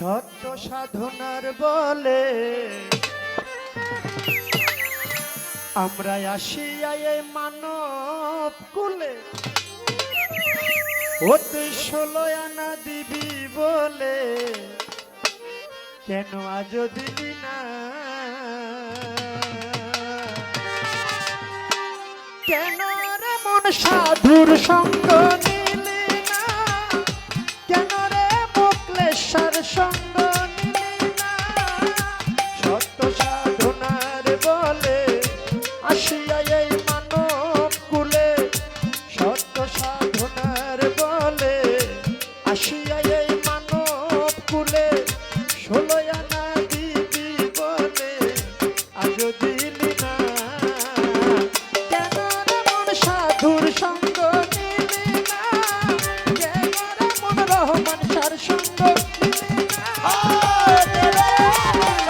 সত্য সাধনার বলে। আমরা আসিয়া এই মানব কুলে। অতি সোলয়ানা ষোলো আনা দিবি বলে। কেন আজ দিবি না? কেন রে মন সাধুর সঙ্গ রে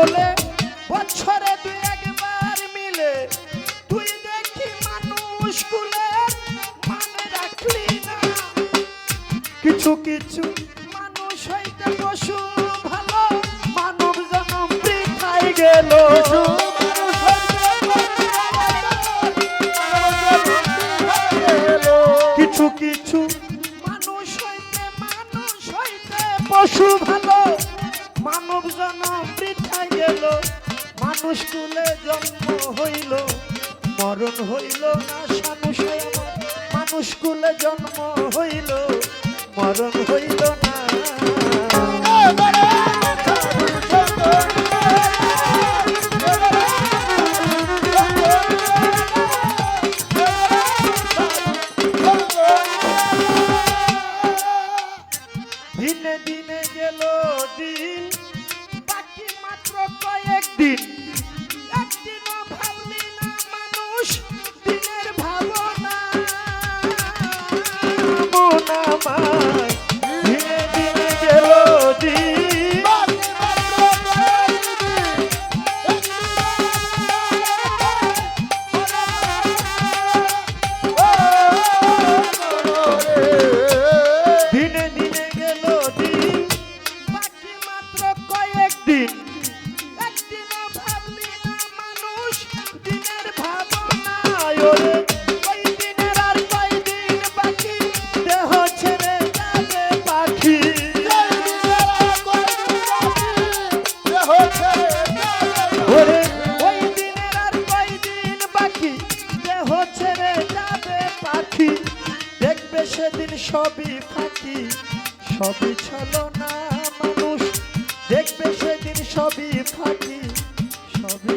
ole. স্কুলে জন্ম হইল মরণ হইল না সানুষে আমার। মানুষ কুলে জন্ম হইল ওরে, ওই দিনের পাখি। দেখবে সেদিন সবই ফাঁকি। সবই ছলো না মানুষ। দেখবে সেদিন সবই ফাঁকি। সবই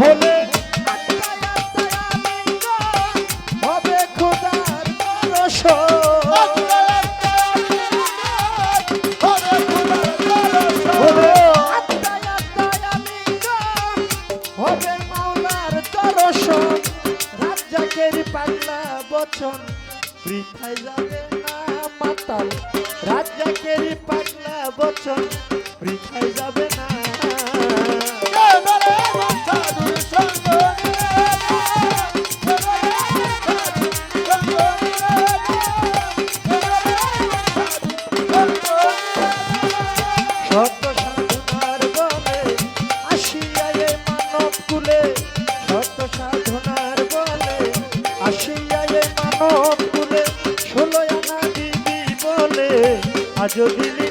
হলে হবে খোদার রসন পাগলা বচন বৃথায় যাবে না মাতাল। রাজাকেরই পাগলা বচন বৃথায় যাবে না। Rádio Vila.